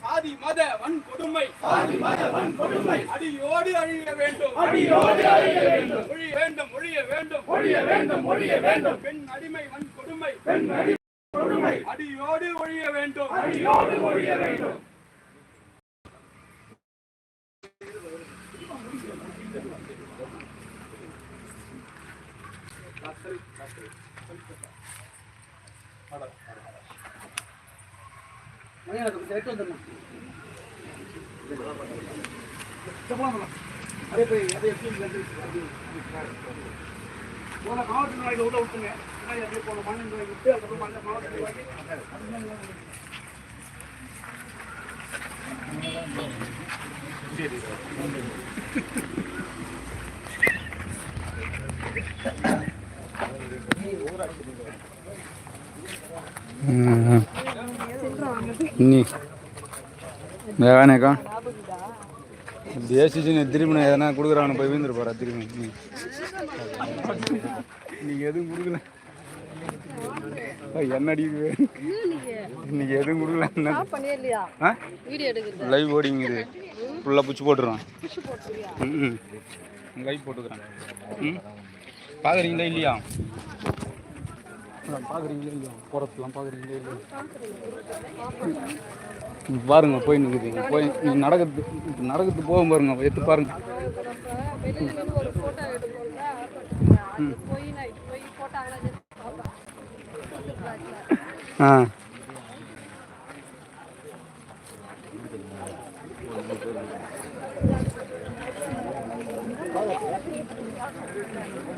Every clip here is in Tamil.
சாதி மத வன்கொடுமை அடியோடு அழிய வேண்டும். ஒழிய வேண்டும். ஒழிய வேண்டும் ஒழிய வேண்டும். ஒழிய வேண்டும் பெண் அடிமை வன்கொடுமை அடியோடு ஒழிய வேண்டும். அடியோடு ஒழிய வேண்டும். அதே போய் அதே போன மாவட்ட நிலையில் உள்ள விட்டுங்க முன்னாடி அப்படியே போன மண்ணு நிலையில் விட்டு அதுக்கப்புறம் மண்ணை மாவட்ட நிலைவாக்கி இன்னி வேணாக்கா தேசிச்சு திரும்பி எதனா கொடுக்குறானு போய் வீந்துரு திரும்பி நீ. நீங்க எதுவும் கொடுக்கல. என்ன அடிக்குது இன்னைக்கு எதுவும் கொடுக்கல என்ன? லைவ் ஓடிங் இது. ஃபுல்லாக பிடிச்சி போட்டுருவான் ம். லைவ் போட்டுக்கிறேன். ம். பார்க்குறீங்களா இல்லையா? பார்க்குறீங்களே இல்லையா? போகிறதுலாம் பார்க்குறீங்களே இல்லையா? பாருங்க போய் நிற்குது போய் நீ நடக்கிறது நடக்கிறது போகும் பாருங்க. எடுத்து பாருங்க. ஆ. Thank you.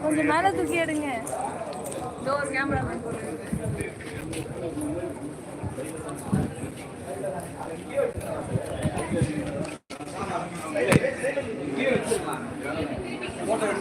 கொஞ்சம் மேல தூக்கி எடுங்க. டோர் கேமரா போட்டு